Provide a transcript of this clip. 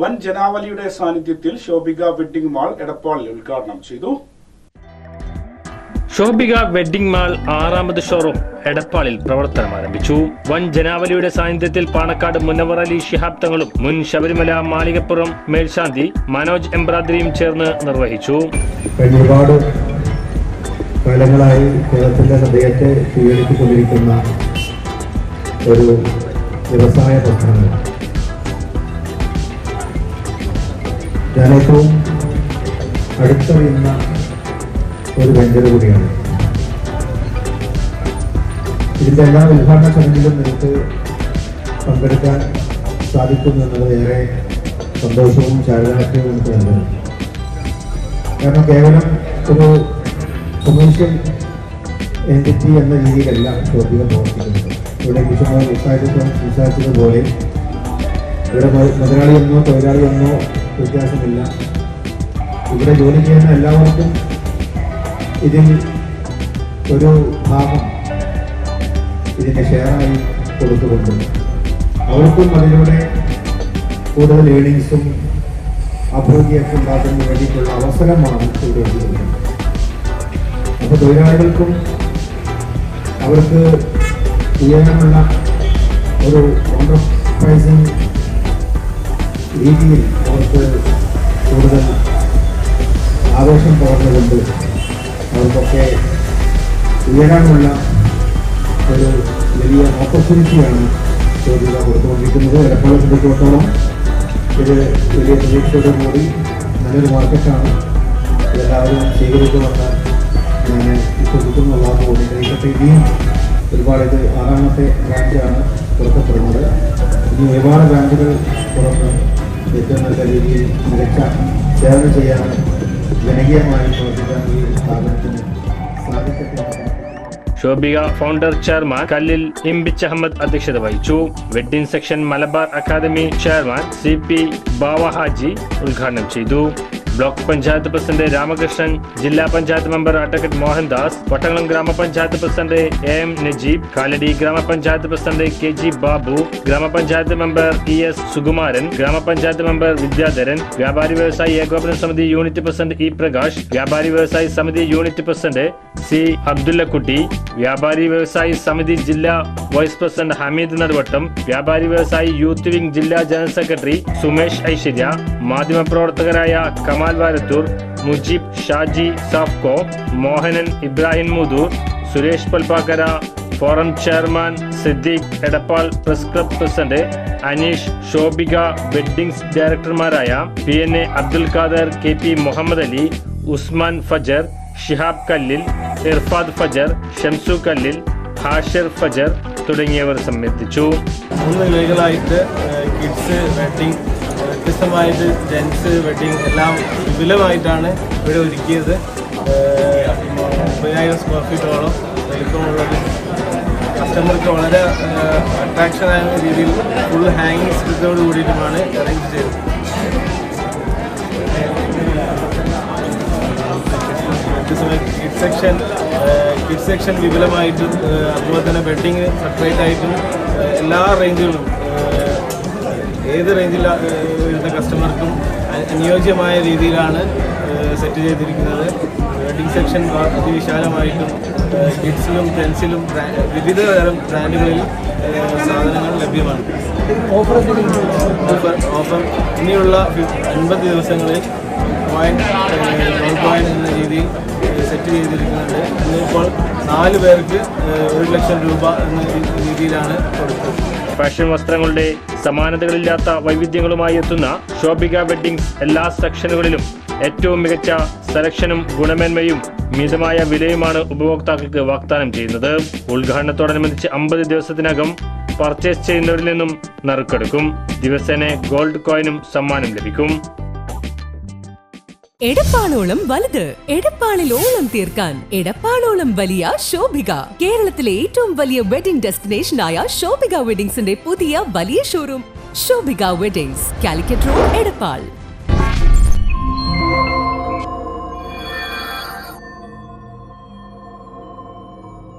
വൻ ജനാവലിയുടെ സാന്നിധ്യത്തിൽ Shobhika wedding mall എടപ്പാളിൽ ഉദ്ഘാടനം ചെയ്തു. ശോഭിക വെഡ്ഡിംഗ് മാൾ ആറാമത് ഷോറൂം എടപ്പാളിൽ പ്രവർത്തനം ആരംഭിച്ചു. വൻ ജനാവലിയുടെ സാന്നിധ്യത്തിൽ പാണക്കാട് മുനവർ അലി ശിഹാബ് തങ്ങളും മുൻ ശബരിമല മാളികപ്പുറം മേൽശാന്തി മനോജ് എംബ്രാദ്രിയും ചേർന്ന് നിർവഹിച്ചു. ഒരുപാട് കാലങ്ങളായി കേരളത്തിന്റെ ഹൃദയത്തെ സ്വീകരിച്ചുകൊണ്ടിരിക്കുന്ന ഒരു വ്യവസായ പ്രസ്ഥാനം ഞാൻ ഏറ്റവും അടുത്തറിയുന്ന ഒരു വെഞ്ചർ കൂടിയാണ്. ഇതിന്റെ എല്ലാ ഉദ്ഘാടന ചടങ്ങിലും എനിക്ക് പങ്കെടുക്കാൻ സാധിക്കുന്നു എന്നത് ഏറെ സന്തോഷവും ചാരിതാർത്ഥ്യവും എനിക്ക് നൽകുന്നു കാരണം കേവലം ഒരു കൊമേഴ്ഷ്യൽ എന്റിറ്റി എന്ന രീതിയിലല്ല ചോദ്യം പ്രവർത്തിക്കുന്നത്. ഇവിടെ കൃഷിമാർ വിസാരിച്ച വിസാരിച്ചതുപോലെ ഇവിടെ മുതലാളിയെന്നോ തൊഴിലാളിയെന്നോ വ്യത്യാസമില്ല. ഇവിടെ ജോലി ചെയ്യുന്ന എല്ലാവർക്കും ഇതിൽ ഒരു ഭാഗം ഇതിന്റെ ഷെയറായി കൊടുത്തുകൊണ്ട്. അവർക്കും അതിലൂടെ കൂടുതൽ ഏണിങ്സും അഭിവൃദ്ധിയൊക്കെ ഉണ്ടാക്കുന്നതിന് വേണ്ടിയിട്ടുള്ള അവസരമാണ് ഇവിടെ അപ്പോൾ തൊഴിലാളികൾക്കും അവർക്ക് ഉയരാനുള്ള ഒരു കോൺട്രപ്രൈസിങ് രീതിയിൽ അവർക്ക് കൂടുതൽ ആവേശം പകർന്നുകൊണ്ട് അവർക്കൊക്കെ ഉയരാനുള്ള ഒരു വലിയ ഓപ്പർച്യൂണിറ്റിയാണ് ചോദ്യത കൊടുത്തുകൊണ്ടിരിക്കുന്നത്. എടപ്പാളെ സംബന്ധിച്ചിടത്തോളം ഇത് വലിയ പ്രതീക്ഷയോടെ കൂടി നല്ലൊരു മാർക്കറ്റാണ്. എല്ലാവരും സ്വീകരിക്കുമെന്ന് ഞാൻ വിശ്വസിക്കുന്നുള്ളതാണ് കൂടി കഴിക്കട്ടെ ഇനിയും ഒരുപാട് ഇത് ആറാമത്തെ ബ്രാഞ്ചാണ് തുറക്കപ്പെടുന്നത്. ഇനി ഒരുപാട് ബ്രാഞ്ചുകൾ തുറന്ന് ഏറ്റവും നല്ല രീതിയിൽ മികച്ച സേവനം ചെയ്യാൻ ജനകീയമായി പ്രവർത്തിക്കാൻ ഈ സ്ഥാപനത്തിന് സാധിക്കട്ടെ ശോഭിക ഫൗണ്ടർ ചെയർമാൻ കല്ലിൽ ഇംബിച്ച് അഹമ്മദ് അധ്യക്ഷത വഹിച്ചു. Wedding section Malabar academy chairman C P Bavahaji ഉദ്ഘാടനം ചെയ്തു. ബ്ലോക്ക് പഞ്ചായത്ത് പ്രസിഡന്റ് രാമകൃഷ്ണൻ ജില്ലാ പഞ്ചായത്ത് മെമ്പർ അഡ്വക്കേറ്റ് മോഹൻദാസ് വട്ടംകുളം ഗ്രാമപഞ്ചായത്ത് president A M Najeeb Kalady ഗ്രാമപഞ്ചായത്ത് പ്രസിഡന്റ് കെ ജി ബാബു ഗ്രാമപഞ്ചായത്ത് മെമ്പർ ടി എസ് സുകുമാരൻ ഗ്രാമപഞ്ചായത്ത് മെമ്പർ വിദ്യാധരൻ വ്യാപാരി വ്യവസായി ഏകോപന സമിതി യൂണിറ്റ് പ്രസിഡന്റ് ഇ പ്രകാശ് വ്യാപാരി വ്യവസായി സമിതി യൂണിറ്റ് പ്രസിഡന്റ് സി അബ്ദുല്ലക്കുട്ടി വ്യാപാരി വ്യവസായി സമിതി ജില്ലാ വൈസ് പ്രസിഡന്റ് ഹമീദ് നടുവട്ടം വ്യാപാരി വ്യവസായി യൂത്ത് വിംഗ് ജില്ലാ general secretary Sumesh Aishwarya മാധ്യമപ്രവർത്തകരായ Kamal Varathur Mujeeb Shaji Safco Mohanan Ibrahim Mudur Suresh Palppakkara forum chairman Siddique Edappal press club president Aneesh Shobhika weddings ഡയറക്ടർമാരായ P N A Abdul Khader K P Muhammad Ali Usman Fajar Shihab Kallil Irfad ഫജർ ഷംസു കല്ലിൽ ഹാഷിർ ഫജർ തുടങ്ങിയവർ സംബന്ധിച്ചു. മൂന്ന് kids wedding വ്യത്യസ്തമായിട്ട് gents wedding എല്ലാം വിപുലമായിട്ടാണ് ഇവിടെ ഒരുക്കിയത്. മുപ്പതിനായിരം സ്ക്വയർ ഫീറ്റോളം വലിപ്പമുള്ളത്. കസ്റ്റമർക്ക് വളരെ അട്രാക്ഷൻ ആയ രീതിയിൽ ഫുൾ ഹാങ്ങിങ് സ്റ്റിച്ചോട് കൂടിയിട്ടുമാണ് അറേഞ്ച് ചെയ്തത്. കിഡ് സെക്ഷൻ കിഡ് സെക്ഷൻ വിപുലമായിട്ടും അതുപോലെ തന്നെ വെഡ്ഡിങ് സെപ്പറേറ്റ് ആയിട്ടും എല്ലാ റേഞ്ചുകളും ഏത് റേഞ്ചിൽ വരുന്ന കസ്റ്റമർക്കും അനുയോജ്യമായ രീതിയിലാണ് സെറ്റ് ചെയ്തിരിക്കുന്നത്. വെഡിങ് സെക്ഷൻ അതിവിശാലമായിട്ടും കിഡ്സിലും പെൻസിലും വിവിധ തരം ബ്രാൻഡുകളിൽ സാധനങ്ങൾ ലഭ്യമാണ്. ഓഫർ ഓഫർ ഇനിയുള്ള അൻപത് ദിവസങ്ങളിൽ പോയിന്റ് പോയിന്റ് എന്ന രീതിയിൽ സെറ്റ് ചെയ്തിരിക്കുന്നുണ്ട്. ഇന്നിപ്പോൾ നാല് പേർക്ക് ഒരു ലക്ഷം രൂപ എന്ന രീതിയിലാണ് കൊടുത്തത് ഫാഷൻ വസ്ത്രങ്ങളുടെ സമാനതകളില്ലാത്ത വൈവിധ്യങ്ങളുമായി എത്തുന്ന ശോഭിക വെഡ്ഡിംഗ്സ് എല്ലാ സെക്ഷനുകളിലും ഏറ്റവും മികച്ച സെലക്ഷനും ഗുണമേന്മയും മിതമായ വിലയുമാണ് ഉപഭോക്താക്കൾക്ക് വാഗ്ദാനം ചെയ്യുന്നത്. ഉദ്ഘാടനത്തോടനുബന്ധിച്ച് അമ്പത് ദിവസത്തിനകം പർച്ചേസ് ചെയ്യുന്നവരിൽ നിന്നും നറുക്കെടുക്കും. ദിവസേന ഗോൾഡ് കോയിനും സമ്മാനം ലഭിക്കും. എടപ്പാളോളം വലുത്. എടപ്പാളിൽ തീർക്കാൻ. എടപ്പാളോളം വലിയ ശോഭിക. കേരളത്തിലെ ഏറ്റവും വലിയ വെഡിംഗ് ഡെസ്റ്റിനേഷനായ ശോഭിക വെഡിങ്സിന്റെ പുതിയ വലിയ showroom Shobhika weddings Calicut road Edappal.